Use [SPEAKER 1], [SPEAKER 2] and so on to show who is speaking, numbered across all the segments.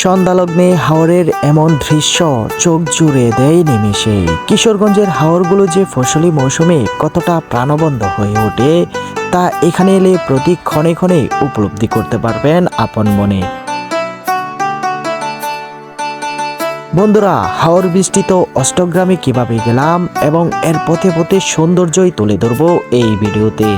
[SPEAKER 1] সন্ধ্যালগ্নে হাওরের এমন দৃশ্য চোখ জুড়ে দেয় নিমেষে। কিশোরগঞ্জের হাওরগুলো যে ফসলি মৌসুমে কতটা প্রাণবন্ত হয়ে ওঠে, তা এখানে এলে প্রতি ক্ষণে ক্ষণে উপলব্ধি করতে পারবেন আপন মনে। বন্ধুরা, হাওর বৃষ্টিত অষ্টগ্রামে কীভাবে গেলাম এবং এর পথে পথে সৌন্দর্যই তুলে ধরবো এই ভিডিওতে।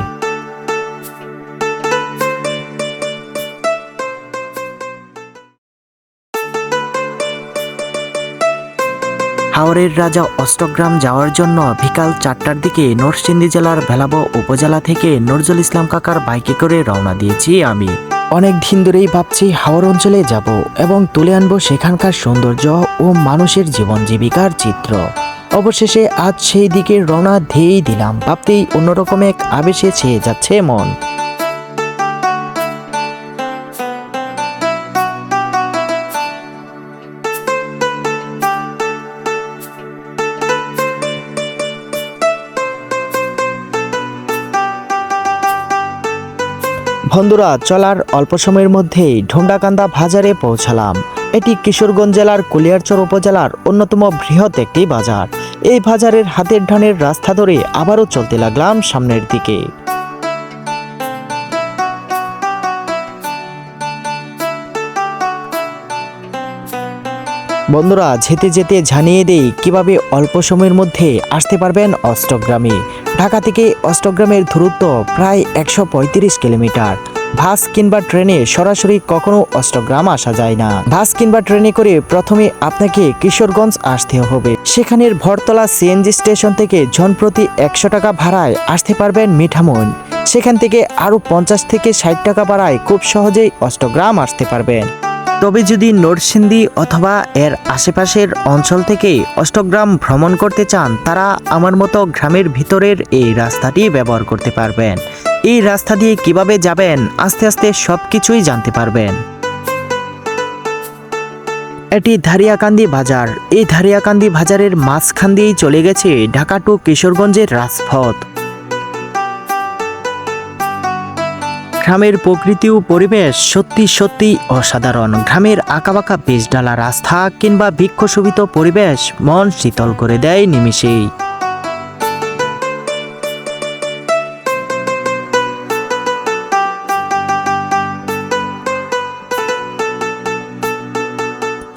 [SPEAKER 1] হাওরের রাজা অষ্টগ্রাম যাওয়ার জন্য বিকাল চারটার দিকে নরসিংদী জেলার ভেলাবো উপজেলা থেকে নজরুল ইসলাম কাকার বাইকে করে রওনা দিয়েছি আমি। অনেক দিন ধরেই ভাবছি হাওর অঞ্চলে যাব এবং তুলে আনব সেখানকার সৌন্দর্য ও মানুষের জীবন জীবিকার চিত্র। অবশেষে আজ সেই দিকে রওনা দিয়েই দিলাম। ভাবতেই অন্যরকম এক আবেশে ছেয়ে যাচ্ছে মন। বন্ধুরা, চলার অল্প সময়ের মধ্যেই ঢোন্ডাকান্দা বাজারে পৌঁছালাম। এটি কিশোরগঞ্জ জেলার কুলিয়ারচর উপজেলার অন্যতম বৃহৎ একটি বাজার। এই বাজারের হাতের ঢানের রাস্তা ধরে আবারও চলতে লাগলাম সামনের দিকে। বন্ধুরা, যেতে যেতে জানিয়ে দেই, কীভাবে অল্প সময়ের মধ্যে আসতে পারবেন অষ্টগ্রামে। ঢাকা থেকে অষ্টগ্রামের দূরত্ব প্রায় একশো পঁয়ত্রিশ কিলোমিটার। বাস কিংবা ট্রেনে সরাসরি কখনো অষ্টগ্রাম আসা যায় না। বাস কিংবা ট্রেনে করে প্রথমে আপনাকে কিশোরগঞ্জ আসতে হবে। সেখানের ভরতলা সিএনজি স্টেশন থেকে জনপ্রতি একশো টাকা ভাড়ায় আসতে পারবেন মিঠামইন সেখান থেকে আরও পঞ্চাশ থেকে ষাট টাকা ভাড়ায় খুব সহজেই অষ্টগ্রাম আসতে পারবেন। তবে যদি নরসিংদী অথবা এর আশেপাশের অঞ্চল থেকে অষ্টগ্রাম ভ্রমণ করতে চান, তারা আমার মতো গ্রামের ভিতরের এই রাস্তাটি ব্যবহার করতে পারবেন। এই রাস্তা দিয়ে কীভাবে যাবেন, আস্তে আস্তে সব কিছুই জানতে পারবেন। এটি ধারিয়াকান্দি বাজার। এই ধারিয়াকান্দি বাজারের মাঝখান দিয়েই চলে গেছে ঢাকা টু কিশোরগঞ্জের রাজপথ। গ্রামের প্রকৃতি ও পরিবেশ সত্যি সত্যি অসাধারণ। গ্রামের আঁকাবাঁকা বেশডালা রাস্তা কিংবা বৃক্ষশোভিত পরিবেশ মন শীতল করে দেয় নিমিষেই।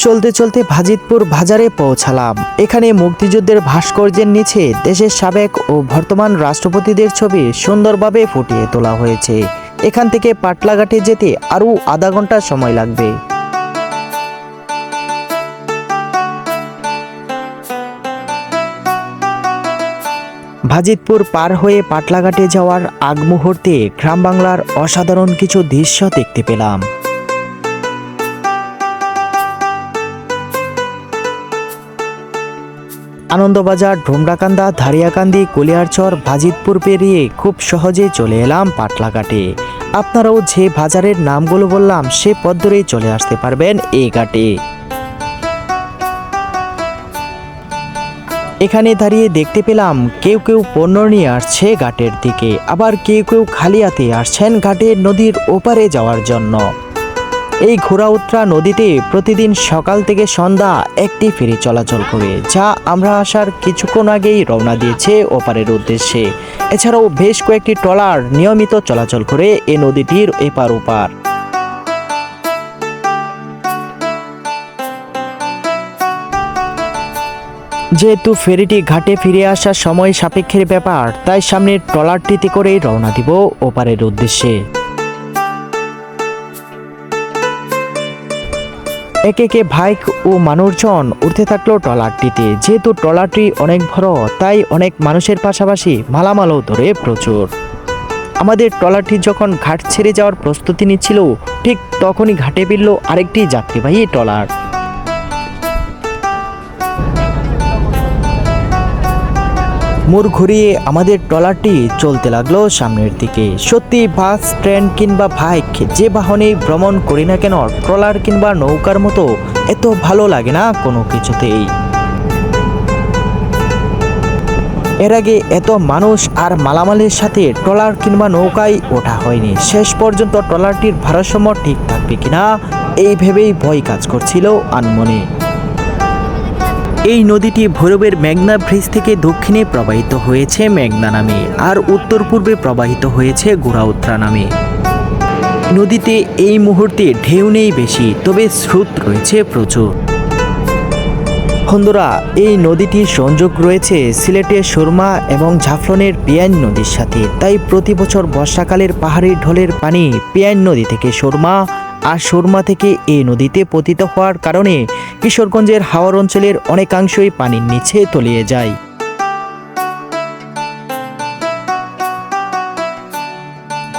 [SPEAKER 1] চলতে চলতে ভাজিতপুর বাজারে পৌঁছালাম। এখানে মুক্তিযুদ্ধের ভাস্কর্যের নিচে দেশের সাবেক ও বর্তমান রাষ্ট্রপতিদের ছবি সুন্দরভাবে ফুটিয়ে তোলা হয়েছে। এখান থেকে পাটলাঘাটে যেতে আরও আধা ঘণ্টা সময় লাগবে। ভাজিতপুর পার হয়ে পাটলাঘাটে যাওয়ার আগ মুহূর্তে গ্রাম বাংলার অসাধারণ কিছু দৃশ্য দেখতে পেলাম। আনন্দবাজার ডোমরাকান্দা ধারিয়াকান্দি, কলিয়ারচর, ভাজিতপুর পেরিয়ে খুব সহজে চলে এলাম পাটলাঘাটে। আপনারাও যে বাজারের নামগুলো বললাম, সে পথ ধরেই চলে আসতে পারবেন এই ঘাটে। এখানে দাঁড়িয়ে দেখতে পেলাম, কেউ কেউ পণ্য নিয়ে আসছে ঘাটের দিকে, আবার কেউ কেউ খালি হাতে আসছেন ঘাটে নদীর ওপারে যাওয়ার জন্য। এই ঘোড়াউত্রা নদীতে প্রতিদিন সকাল থেকে সন্ধ্যা একটি ফেরি চলাচল করে, যা আমরা আসার কিছুক্ষণ আগেই রওনা দিয়েছে ওপারের উদ্দেশ্যে। এছাড়াও বেশ কয়েকটি ট্রলার নিয়মিত চলাচল করে এ নদীটির এপার ওপার। যেহেতু ফেরিটি ঘাটে ফিরে আসার সময় সাপেক্ষের ব্যাপার, তাই সামনের ট্রলারটিতে করেই রওনা দিব ওপারের উদ্দেশ্যে। একে একে বাইক ও মানুষজন উঠতে থাকল ট্রলারটিতে। যেহেতু ট্রলারটি অনেক বড়, তাই অনেক মানুষের পাশাপাশি মালামালও ধরে প্রচুর। আমাদের ট্রলারটি যখন ঘাট ছেড়ে যাওয়ার প্রস্তুতি নিচ্ছিল, ঠিক তখনই ঘাটে ফিরল আরেকটি যাত্রীবাহী ট্রলার। মোড় ঘুরিয়ে আমাদের ট্রলারটি চলতে লাগল সামনের দিকে। সত্যি বাস, ট্রেন কিংবা বাইক যে বাহনে ভ্রমণ করি না কেন, ট্রলার কিংবা নৌকার মতো এত ভালো লাগে না কোনো কিছুতেই। এর আগে এত মানুষ আর মালামালের সাথে ট্রলার কিংবা নৌকায় ওঠা হয়নি। শেষ পর্যন্ত ট্রলারটির ভারসাম্য ঠিক থাকবে কিনা, এই ভেবেই ভয় কাজ করছিল আনমনে। এই নদীটি ভৈরবের মেঘনা ব্রিজ থেকে দক্ষিণে প্রবাহিত হয়েছে মেঘনা নামে আর উত্তর পূর্বে প্রবাহিত হয়েছে গোড়াউত্রা নামে। নদীতে এই মুহূর্তে ঢেউ নেই বেশি, তবে স্রোত রয়েছে প্রচুর। বন্ধুরা, এই নদীটির সংযোগ রয়েছে সিলেটের সুরমা এবং ঝাফলনের পিয়াইন নদীর সাথে। তাই প্রতি বছর বর্ষাকালের পাহাড়ি ঢলের পানি পিয়াইন নদী থেকে সুরমা আর সুরমা থেকে এই নদীতে পতিত হওয়ার কারণে কিশোরগঞ্জের হাওর অঞ্চলের অনেকাংশই পানির নিচে তলিয়ে যায়।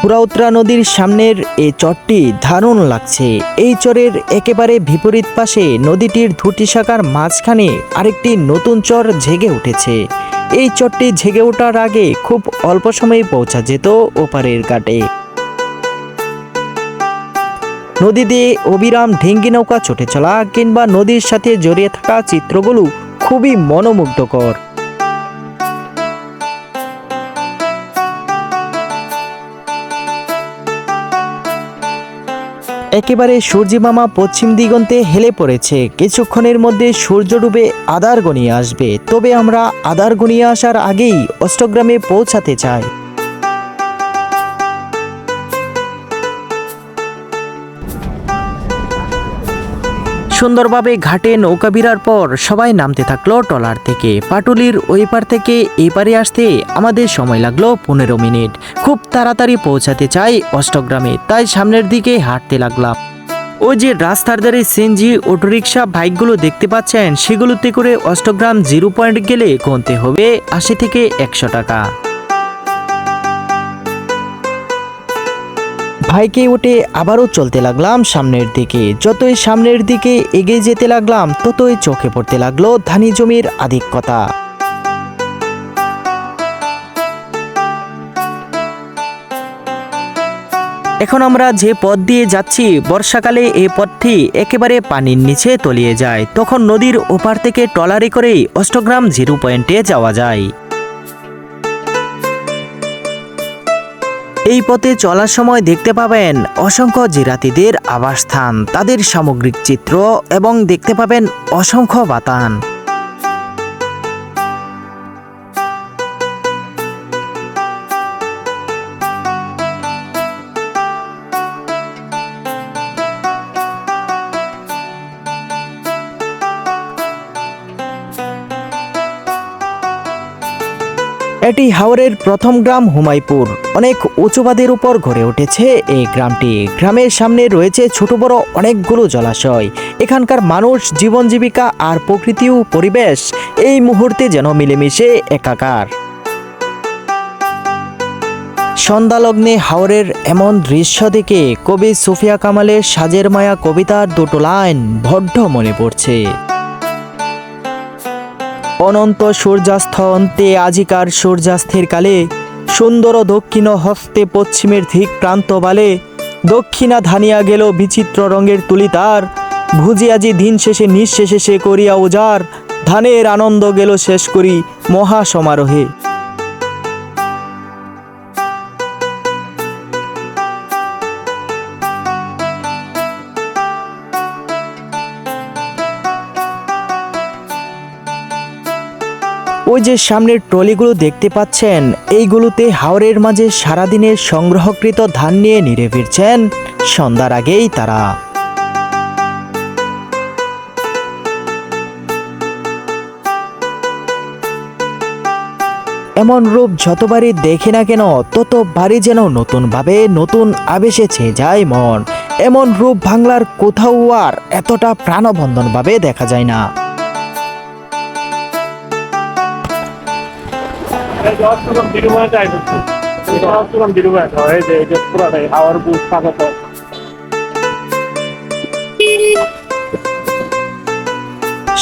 [SPEAKER 1] পুরাউত্রা নদীর সামনের এই চরটি দারুণ লাগছে। এই চরের একেবারে বিপরীত পাশে নদীটির দুটি শাখার মাঝখানে আরেকটি নতুন চর ঝেগে উঠেছে। এই চরটি ঝেগে ওঠার আগে খুব অল্প সময়ে পৌঁছা যেত ওপারের ঘাটে। নদী দিয়ে অবিরাম ঢেঙ্গি নৌকা ছুটে চলা কিংবা নদীর সাথে জড়িয়ে থাকা চিত্রগুলো খুবই মনোমুগ্ধকর। একেবারে সূর্যিমামা পশ্চিম দিগন্তে হেলে পড়েছে। কিছুক্ষণের মধ্যে সূর্য ডুবে আদার গনিয়ে আসবে। তবে আমরা আদার গনিয়ে আসার আগেই অষ্টগ্রামে পৌঁছাতে চাই। সুন্দরভাবে ঘাটে নৌকা বিরার পর সবাই নামতে থাকল ট্রলার থেকে। পাটুলির ওই পার থেকে এই পারে আসতে আমাদের সময় লাগল পনেরো মিনিট। খুব তাড়াতাড়ি পৌঁছাতে চাই অষ্টগ্রামে, তাই সামনের দিকে হাঁটতে লাগলাম। ওই যে রাস্তার ধারে সিএনজি, অটোরিকশা, বাইকগুলো দেখতে পাচ্ছেন, সেগুলোতে করে অষ্টগ্রাম জিরো পয়েন্ট গেলে গুনতে হবে আশি থেকে একশো টাকা। ভাইকে উঠে আবারও চলতে লাগলাম সামনের দিকে। যতই সামনের দিকে এগিয়ে যেতে লাগলাম, ততই চোখে পড়তে লাগল ধানি জমির আধিক্যতা। এখন আমরা যে পথ দিয়ে যাচ্ছি, বর্ষাকালে এই পথটি একেবারে পানির নিচে তলিয়ে যায়। তখন নদীর ওপার থেকে ট্রলারে করেই অষ্টগ্রাম জিরো পয়েন্টে যাওয়া যায়। এই পথে চলার সময় দেখতে পাবেন অসংখ্য জিরাতিদের আবাসস্থান, তাদের সামগ্রিক চিত্র এবং দেখতে পাবেন অসংখ্য বাতান। এটি হাওরের প্রথম গ্রাম হুমাইপুর অনেক উঁচুবাদের উপর গড়ে উঠেছে এই গ্রামটি। গ্রামের সামনে রয়েছে ছোট বড় অনেকগুলো জলাশয়। এখানকার মানুষ, জীবন জীবিকা আর প্রকৃতি ও পরিবেশ এই মুহূর্তে যেন মিলেমিশে একাকার। সন্ধ্যালগ্নে হাওরের এমন দৃশ্য দেখে কবি সুফিয়া কামালের সাজের মায়া কবিতার দুটো লাইন বড্ড মনে পড়ছে। অনন্ত সূর্যাস্ত অন্তে আজিকার সূর্যাস্তের কালে, সুন্দর দক্ষিণ হস্তে পশ্চিমের ধিক প্রান্ত বালে, দক্ষিণা ধানিয়া গেল বিচিত্র রঙের তুলি তার ভুজিয়াজি দিন শেষে, নিঃশেষে সে করিয়া উজার, ধানের আনন্দ গেল শেষ করি মহা সমারোহে ওই যে সামনের ট্রলিগুলো দেখতে পাচ্ছেন, এইগুলোতে হাওরের মাঝে সারাদিনের সংগ্রহকৃত ধান নিয়ে নিরে ফিরছেন সন্ধ্যার আগেই তারা। এমন রূপ যতবারই দেখি না কেন, ততবারই যেন নতুনভাবে নতুন আবেশে ছেয়ে যায় মন। এমন রূপ বাংলার কোথাও আর এতটা প্রাণবন্ধনভাবে দেখা যায় না।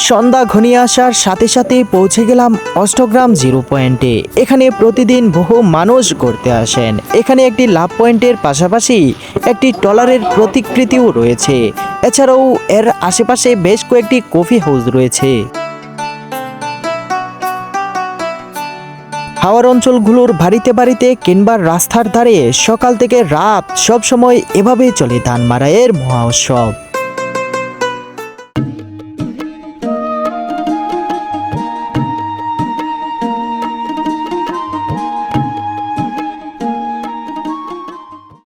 [SPEAKER 1] সন্ধ্যা ঘনিয়ে আসার সাথে সাথে পৌঁছে গেলাম অষ্টগ্রাম জিরো পয়েন্টে। এখানে প্রতিদিন বহু মানুষ ঘুরতে আসেন। এখানে একটি লাভ পয়েন্টের পাশাপাশি একটি টলারের প্রতিকৃতিও রয়েছে। এছাড়াও এর আশেপাশে বেশ কয়েকটি কফি হাউস রয়েছে। হাওয়ার অঞ্চলগুলোর বাড়িতে বাড়িতে কিংবা রাস্তার ধারে সকাল থেকে রাত সবসময় এভাবেই চলে ধান মারায়ের মহা উৎসব।